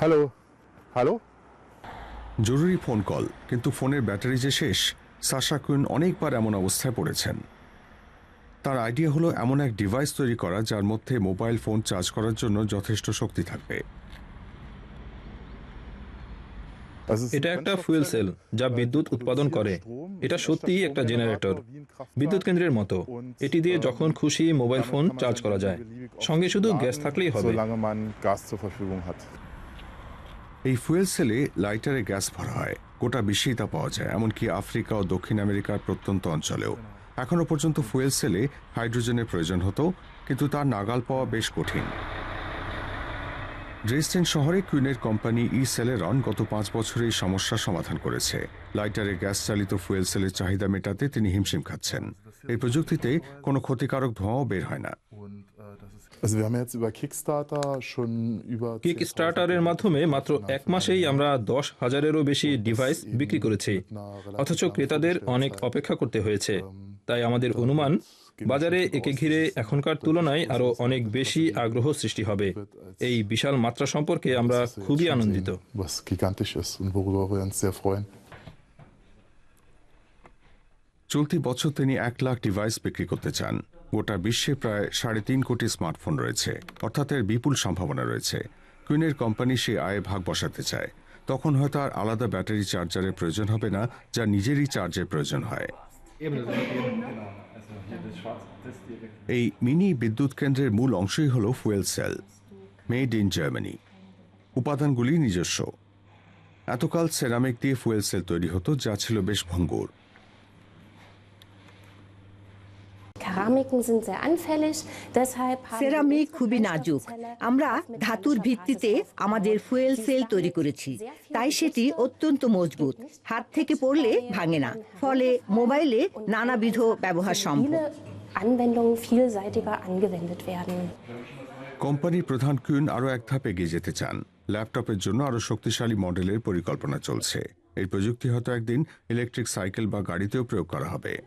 Hello hello জরুরি phone call কিন্তু ফোনের ব্যাটারি যে শেষ সাশা কুইন অনেকবার এমন অবস্থায় পড়েছেন। তার আইডিয়া হলো এমন এক ডিভাইস তৈরি করা যার মধ্যে মোবাইল ফোন চার্জ করার জন্য যথেষ্ট শক্তি থাকবে। এটা একটা ফুয়েল সেল যা বিদ্যুৎ উৎপাদন করে। এটা সত্যিই একটা জেনারেটর বিদ্যুৎ কেন্দ্রের মতো। এটি দিয়ে যখন খুশি মোবাইল ফোন চার্জ করা যায়। সঙ্গে শুধু গ্যাস থাকলেই হবে। এই ফুয়েল সেলে লাইটারে গ্যাস ভরা হয়। গোটা বিশ্বেই তা পাওয়া যায়, এমনকি আফ্রিকা ও দক্ষিণ আমেরিকার প্রত্যন্ত অঞ্চলেও। এখনও পর্যন্ত ফুয়েল সেলে হাইড্রোজেনের প্রয়োজন হতো, কিন্তু তার নাগাল পাওয়া বেশ কঠিন। ড্রেসডেন শহরে কুইনের কোম্পানি ই সেলেরন গত পাঁচ বছরে এই সমস্যার সমাধান করেছে। লাইটারে গ্যাস চালিত ফুয়েল সেলের চাহিদা মেটাতে তিনি হিমশিম খাচ্ছেন। এই প্রযুক্তিতে কোনো ক্ষতিকারক ধোঁয়াও বের হয় না। Also wir haben jetzt über Kickstarter schon über মাধ্যমে মাত্র এক মাসেই আমরা দশ হাজারেরও বেশি ডিভাইস বিক্রি করেছি। অথচ ক্রেতাদের অনেক অপেক্ষা করতে হয়েছে। তাই আমাদের অনুমান বাজারে একে ঘিরে এখনকার তুলনায় আরও অনেক বেশি আগ্রহ সৃষ্টি হবে। এই বিশাল মাত্রা সম্পর্কে আমরা খুবই আনন্দিত. চলতি বছর তিনি এক লাখ ডিভাইস বিক্রি করতে চান। গোটা বিশ্বে প্রায় সাড়ে তিন কোটি স্মার্টফোন রয়েছে। অর্থাৎ এর বিপুল সম্ভাবনা রয়েছে। কুইনের কোম্পানি সে আয়ে ভাগ বসাতে চায়। তখন হয়তো আর আলাদা ব্যাটারি চার্জারের প্রয়োজন হবে না, যা নিজেরই চার্জের প্রয়োজন হয়। এই মিনি বিদ্যুৎ কেন্দ্রের মূল অংশই হল fuel cell, made in Germany. উপাদানগুলি নিজস্ব। এতকাল সেরামিক দিয়ে ফুয়েল সেল তৈরি হতো, যা ছিল বেশ ভঙ্গুর। সেরামিক wir খুবই নাজুক আমরা ধাতুর ভিত্তিতে আমাদের ফুয়েল সেল তৈরি করেছি। তাই সেটি অত্যন্ত মজবুত। হাত থেকে পড়লে ভাঙে না। ফলে মোবাইলে নানাবিধ ব্যবহার সম্ভব। Anwendungen vielseitiger angewendet werden. কোম্পানির প্রধান কুইন আরও এক ধাপ এগিয়ে যেতে চান। ল্যাপটপের জন্য আরও শক্তিশালী মডেলের পরিকল্পনা চলছে। এই প্রযুক্তি হয়তো একদিন ইলেকট্রিক সাইকেল বা গাড়িতেও প্রয়োগ করা হবে।